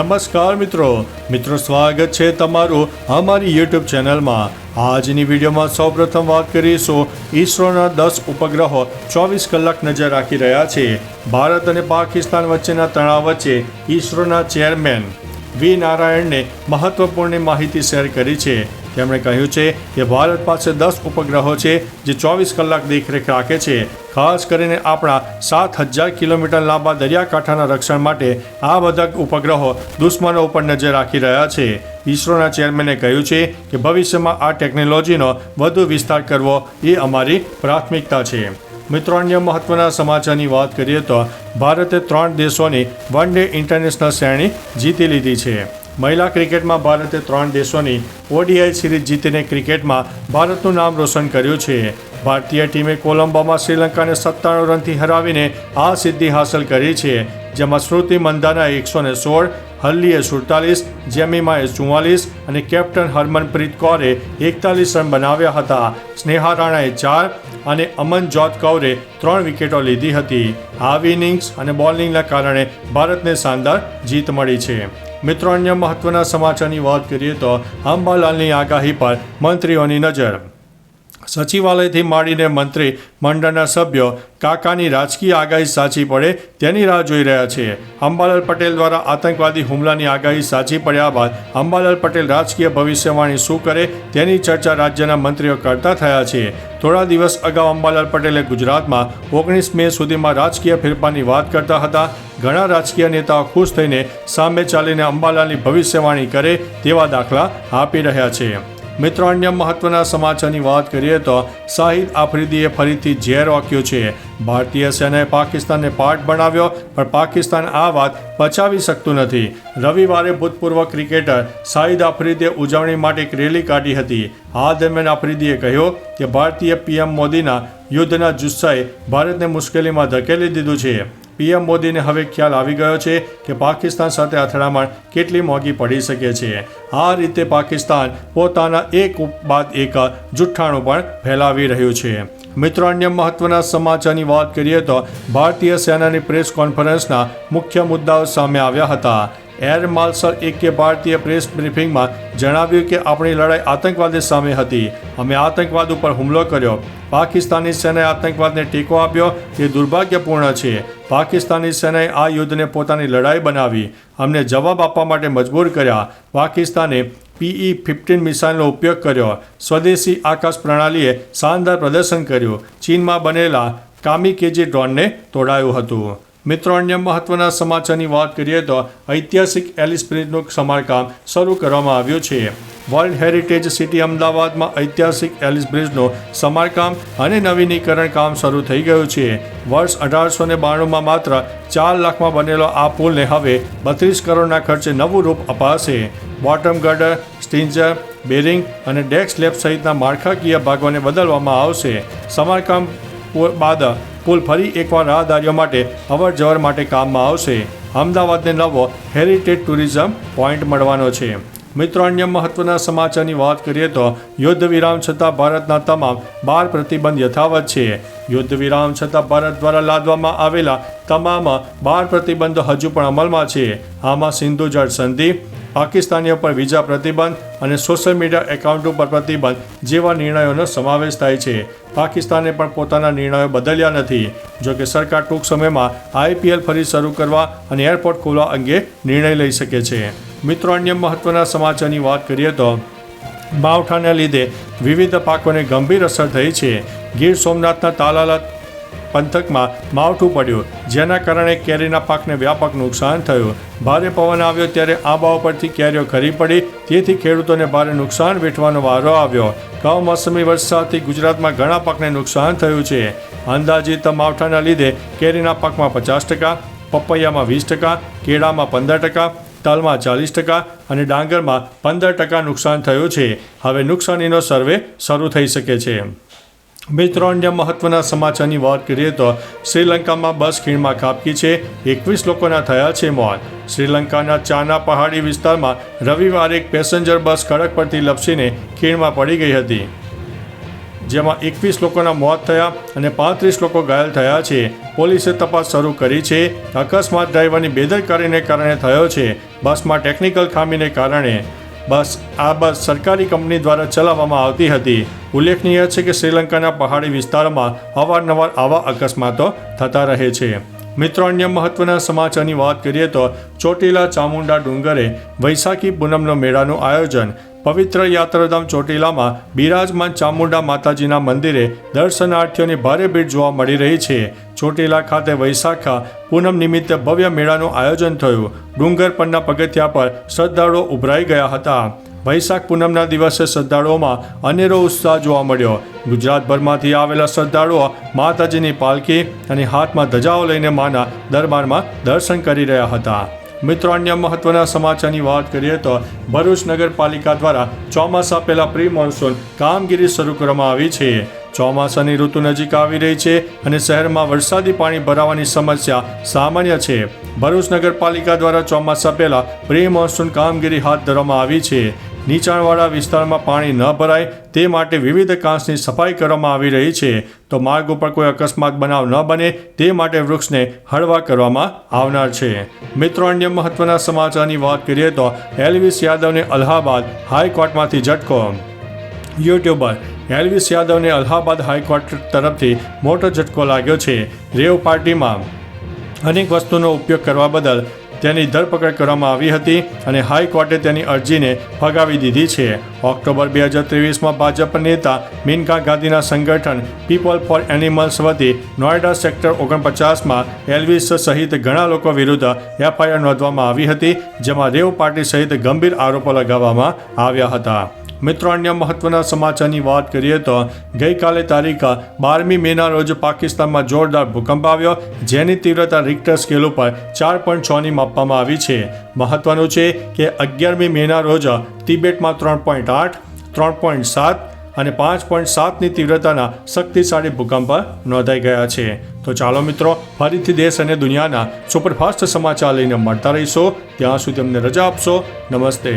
નમસ્કાર મિત્રો. મિત્રો, સ્વાગત છે તમારું અમારી યુટ્યુબ ચેનલમાં. આજની વિડીયોમાં સૌપ્રથમ વાત કરીશું. ઈસરોના દસ ઉપગ્રહો ચોવીસ કલાક નજર રાખી રહ્યા છે. ભારત અને પાકિસ્તાન વચ્ચેના તણાવ વચ્ચે ઈસરોના ચેરમેન વી નારાયણને મહત્વપૂર્ણ માહિતી શેર કરી છે. તેમણે કહ્યું છે કે ભારત પાસે દસ ઉપગ્રહો છે જે ચોવીસ કલાક દેખરેખ રાખે છે. ખાસ કરીને આપણા સાત હજાર કિલોમીટર લાંબા દરિયાકાંઠાના રક્ષણ માટે આ બધા ઉપગ્રહો દુશ્મનો ઉપર નજર રાખી રહ્યા છે. ઈસરોના ચેરમેને કહ્યું છે કે ભવિષ્યમાં આ ટેકનોલોજીનો વધુ વિસ્તાર કરવો એ અમારી પ્રાથમિકતા છે. મિત્રો, અન્ય મહત્વના સમાચારની વાત કરીએ તો ભારતે ત્રણ દેશોની વન ડે ઇન્ટરનેશનલ શ્રેણી જીતી લીધી છે. મહિલા ક્રિકેટમાં ભારતે ત્રણ દેશોની ઓડીઆઈ સિરીઝ જીતીને ક્રિકેટમાં ભારતનું નામ રોશન કર્યું છે. ભારતીય ટીમે કોલંબોમાં શ્રીલંકાને સત્તાણું રનથી હરાવીને આ સિદ્ધિ હાંસલ કરી છે, જેમાં શ્રુતિ મંદાના એકસો ને સોળ, હલ્લીએ સુડતાલીસ, જેમીમાએ ચુમ્માલીસ અને કેપ્ટન હરમનપ્રીત કૌરે એકતાલીસ રન બનાવ્યા હતા. સ્નેહા રાણાએ ચાર અને અમનજોત કૌરે ત્રણ વિકેટો લીધી હતી. આવી ઇનિંગ્સ અને બોલિંગના કારણે ભારતને શાનદાર જીત મળી છે. મિત્રો અન્ય મહત્વના સમાચારની વાત કરીએ તો અંબાલાલની આગાહી પર મંત્રીઓની નજર. સચિવાલયથી માંડીને મંત્રી મંડળના સભ્યો, કાકાની રાજકીય આગાહી સાચી પડે તેની રાહ જોઈ રહ્યા છે. અંબાલાલ પટેલ દ્વારા આતંકવાદી હુમલાની આગાહી સાચી પડ્યા બાદ અંબાલાલ પટેલ રાજકીય ભવિષ્યવાણી શું કરે તેની ચર્ચા રાજ્યના મંત્રીઓ કરતા થયા છે. થોડા દિવસ અગાઉ અંબાલાલ પટેલે ગુજરાતમાં ઓગણીસ મે સુધીમાં રાજકીય ફેરફારની વાત કરતા હતા. ઘણા રાજકીય નેતાઓ ખુશ થઈને સામે ચાલીને અંબાલાલની ભવિષ્યવાણી કરે તેવા દાખલા આપી રહ્યા છે. મિત્રો, અન્ય મહત્વના સમાચારની વાત કરીએ તો શાહિદ આફ્રિદીએ ફરીથી ઝેર વાક્યું છે. ભારતીય સેનાએ પાકિસ્તાનને પાઠ બનાવ્યો પણ પાકિસ્તાન આ વાત પચાવી શકતું નથી. રવિવારે ભૂતપૂર્વ ક્રિકેટર શાહિદ આફ્રિદીએ ઉજવણી માટે એક રેલી કાઢી હતી. આ દરમિયાન આફ્રિદીએ કહ્યું કે ભારતીય પીએમ મોદીના યુદ્ધના જુસ્સાએ ભારતને મુશ્કેલીમાં ધકેલી દીધું છે. પીએમ મોદીને હવે ખ્યાલ આવી ગયો છે કે પાકિસ્તાન સાથે અથડામણ કેટલી મોંઘી પડી શકે છે. આ રીતે પાકિસ્તાન પોતાના એક બાદ એક જુઠ્ઠાણું પણ ફેલાવી રહ્યું છે. મિત્રો, અન્ય મહત્વના સમાચારની વાત કરીએ તો ભારતીય સેનાની પ્રેસ કોન્ફરન્સના મુખ્ય મુદ્દાઓ સામે આવ્યા હતા. એર માર્શલ એકે ભારતીય પ્રેસ બ્રીફિંગમાં જણાવ્યું કે આપણી લડાઈ આતંકવાદી સામે હતી. અમે આતંકવાદ ઉપર હુમલો કર્યો. પાકિસ્તાની સેનાએ આતંકવાદને ટેકો આપ્યો તે દુર્ભાગ્યપૂર્ણ છે. પાકિસ્તાની સેનાએ આ યુદ્ધને પોતાની લડાઈ બનાવી, અમને જવાબ આપવા માટે મજબૂર કર્યા. પાકિસ્તાને પીઈ ફિફ્ટીન મિસાઇલનો ઉપયોગ કર્યો. સ્વદેશી આકાશ પ્રણાલીએ શાનદાર પ્રદર્શન કર્યું. ચીનમાં બનેલા કામીકેજી ડ્રોનને તોડાયું હતું. મિત્રો, અન્ય મહત્વના સમાચારની વાત કરીએ તો ઐતિહાસિક એલિસ બ્રિજનું સમારકામ શરૂ કરવામાં આવ્યું છે. વર્લ્ડ હેરિટેજ સિટી અમદાવાદમાં ઐતિહાસિક એલિસ બ્રિજનું સમારકામ અને નવીનીકરણ કામ શરૂ થઈ ગયું છે. વર્ષ અઢારસો ને બાણુંમાં માત્ર ચાર લાખમાં બનેલો આ પુલને હવે બત્રીસ કરોડના ખર્ચે નવું રૂપ અપાશે. બોટમ ગર્ડર, સ્ટિન્જર, બેરિંગ અને ડેક સ્લેબ સહિતના માળખાકીય ભાગોને બદલવામાં આવશે. સમારકામ બાદ પુલ ફરી એકવાર રાહદારીઓ માટે અવર જવર માટે કામમાં આવશે. અમદાવાદને નવો હેરિટેજ ટુરિઝમ પોઈન્ટ મળવાનો છે. મિત્રો, અન્ય મહત્વના સમાચારની વાત કરીએ તો યુદ્ધ વિરામ છતાં ભારતના તમામ બાર પ્રતિબંધ યથાવત છે. યુદ્ધ વિરામ છતાં ભારત દ્વારા લાદવામાં આવેલા તમામ બાર પ્રતિબંધો હજુ પણ અમલમાં છે. આમાં સિંધુ જળ સંધિ પાકિસ્તાનીઓ પર વિઝા પ્રતિબંધ અને સોશિયલ મીડિયા એકાઉન્ટ ઉપર પ્રતિબંધ જેવા નિર્ણયોનો સમાવેશ થાય છે. પાકિસ્તાને પણ પોતાના નિર્ણયો બદલ્યા નથી. જોકે સરકાર ટૂંક સમયમાં આઈપીએલ ફરી શરૂ કરવા અને એરપોર્ટ ખોલવા અંગે નિર્ણય લઈ શકે છે. મિત્રો, અન્ય મહત્વના સમાચારની વાત કરીએ તો માવઠાને લીધે વિવિધ પાકોને ગંભીર અસર થઈ છે. ગીર સોમનાથના તાલાલા પંથકમાં માવઠું પડ્યું. જેના કારણે કેરીના પાકને વ્યાપક નુકસાન થયું. ભારે પવન આવ્યો ત્યારે આંબા ઉપરથી કેરીઓ ખરી પડી. તેથી ખેડૂતોને ભારે નુકસાન વેઠવાનો વારો આવ્યો. કમોસમી વરસાદથી ગુજરાતમાં ઘણા પાકને નુકસાન થયું છે. અંદાજિત માવઠાના લીધે કેરીના પાકમાં પચાસ ટકા, પપૈયામાં વીસ ટકા, કેળામાં પંદર ટકા, તલમાં ચાલીસ ટકા અને ડાંગરમાં પંદર ટકા નુકસાન થયું છે. હવે નુકસાનીનો સર્વે શરૂ થઈ શકે છે. મિત્રો, અન્ય મહત્વના સમાચારની વાત કરીએ તો શ્રીલંકામાં બસ ખીણમાં ખાબકી છે. એકવીસ લોકોના થયા છે મોત. શ્રીલંકાના ચાના પહાડી વિસ્તારમાં રવિવારે એક પેસેન્જર બસ ખડક પરથી લપસીને ખીણમાં પડી ગઈ હતી. જેમાં એકવીસ લોકોના મોત થયા અને પાંત્રીસ લોકો ઘાયલ થયા છે. પોલીસે તપાસ શરૂ કરી છે. અકસ્માત ડ્રાઈવરની બેદરકારીને કારણે થયો છે. બસમાં ટેકનિકલ ખામીને કારણે બસ, આ બસ સરકારી કંપની દ્વારા ચલાવવામાં આવતી હતી. ઉલ્લેખનીય છે કે શ્રીલંકાના પહાડી વિસ્તારોમાં અવારનવાર આવા અકસ્માતો થતા રહે છે. મિત્રો, અન્ય મહત્વના સમાચારની વાત કરીએ તો ચોટીલા ચામુંડા ડુંગરે વૈશાખી પૂનમનો મેળાનું આયોજન. પવિત્ર યાત્રાધામ ચોટીલામાં બિરાજમાન ચામુંડા માતાજીના મંદિરે દર્શનાર્થીઓની ભારે ભીડ જોવા મળી રહી છે. ચોટીલા ખાતે વૈશાખા પૂનમ નિમિત્તે ભવ્ય મેળાનું આયોજન થયું. ડુંગર પરના પગથિયા પર શ્રદ્ધાળુઓ ઉભરાઈ ગયા હતા. વૈશાખ પૂનમના દિવસે શ્રદ્ધાળુઓમાં અનેરો ઉત્સાહ જોવા મળ્યો. ગુજરાતભરમાંથી આવેલા શ્રદ્ધાળુઓ માતાજીની પાલખી અને હાથમાં ધજાઓ લઈને માના દરબારમાં દર્શન કરી રહ્યા હતા. મિત્રો, અન્ય મહત્વના સમાચારની વાત કરીએ તો ભરૂચ નગરપાલિકા દ્વારા ચોમાસા પહેલાં પ્રી મોન્સૂન કામગીરી શરૂ કરવામાં આવી છે. ચોમાસાની ઋતુ નજીક આવી રહી છે અને શહેરમાં વરસાદી પાણી ભરાવાની સમસ્યા સામાન્ય છે. ભરૂચ નગરપાલિકા દ્વારા ચોમાસા પહેલાં પ્રી મોન્સૂન કામગીરી હાથ ધરવામાં આવી છે. નીચાણવાળા વિસ્તારમાં પાણી ન ભરાય તે માટે વિવિધ કાંસની સફાઈ કરવામાં આવી રહી છે. તો માર્ગ ઉપર કોઈ અકસ્માત બનાવ ન બને તે માટે વૃક્ષને હળવા કરવામાં આવનાર છે. મિત્રો, અન્ય મહત્વના સમાચારની વાત કરીએ તો એલવિસ યાદવને અલ્હાબાદ હાઈકોર્ટમાંથી ઝટકો. યુટ્યુબર એલવિસ યાદવને અલ્હાબાદ હાઈકોર્ટ તરફથી મોટો ઝટકો લાગ્યો છે. રેવ પાર્ટીમાં અનેક વસ્તુનો ઉપયોગ કરવા બદલ તેની ધરપકડ કરવામાં આવી હતી અને હાઈકોર્ટે તેની અરજીને ફગાવી દીધી છે. ઓક્ટોબર બે હજાર ત્રેવીસમાં ભાજપ નેતા મિનકા ગાંધીના સંગઠન પીપલ ફોર એનિમલ્સ વતી નોઈડા સેક્ટર ઓગણપચાસમાં એલ્વિસ સહિત ઘણા લોકો વિરુદ્ધ એફઆઈઆર નોંધવામાં આવી હતી, જેમાં રેવ પાર્ટી સહિત ગંભીર આરોપો લગાવવામાં આવ્યા હતા. મિત્રો, અન્ય મહત્વના સમાચારની વાત કરીએ તો ગઈકાલે તારીખ બારમી મેના રોજ પાકિસ્તાનમાં જોરદાર ભૂકંપ આવ્યો, જેની તીવ્રતા રિક્ટર સ્કેલ ઉપર ચાર પોઈન્ટ છની માપવામાં આવી છે. મહત્વનું છે કે અગિયારમી મેના રોજ તિબેટમાં ત્રણ પોઈન્ટ આઠ, ત્રણ પોઈન્ટ સાત અને પાંચ પોઈન્ટ સાતની તીવ્રતાના શક્તિશાળી ભૂકંપ નોંધાઈ ગયા છે. તો ચાલો મિત્રો, ફરીથી દેશ અને દુનિયાના સુપરફાસ્ટ સમાચાર લઈને મળતા રહીશો. ત્યાં સુધી અમને રજા આપશો. નમસ્તે.